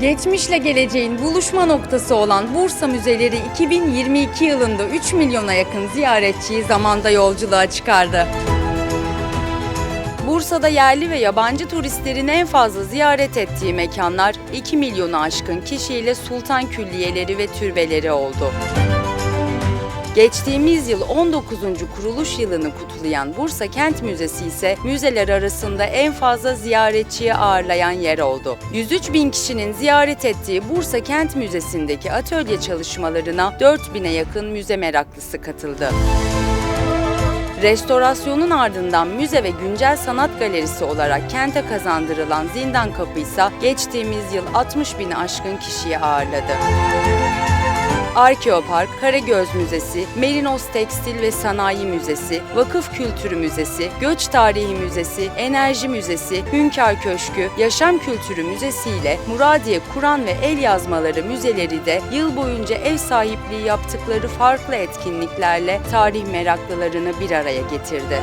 Geçmişle geleceğin buluşma noktası olan Bursa Müzeleri 2022 yılında 3 milyona yakın ziyaretçiyi zamanda yolculuğa çıkardı. Bursa'da yerli ve yabancı turistlerin en fazla ziyaret ettiği mekanlar 2 milyonu aşkın kişiyle sultan külliyeleri ve türbeleri oldu. Geçtiğimiz yıl 19. kuruluş yılını kutlayan Bursa Kent Müzesi ise müzeler arasında en fazla ziyaretçiyi ağırlayan yer oldu. 103 bin kişinin ziyaret ettiği Bursa Kent Müzesi'ndeki atölye çalışmalarına 4000'e yakın müze meraklısı katıldı. Restorasyonun ardından müze ve güncel sanat galerisi olarak kente kazandırılan Zindan Kapı ise geçtiğimiz yıl 60 bini aşkın kişiyi ağırladı. Arkeopark, Karagöz Müzesi, Merinos Tekstil ve Sanayi Müzesi, Vakıf Kültürü Müzesi, Göç Tarihi Müzesi, Enerji Müzesi, Hünkar Köşkü, Yaşam Kültürü Müzesi ile Muradiye Kur'an ve El Yazmaları Müzeleri de yıl boyunca ev sahipliği yaptıkları farklı etkinliklerle tarih meraklılarını bir araya getirdi.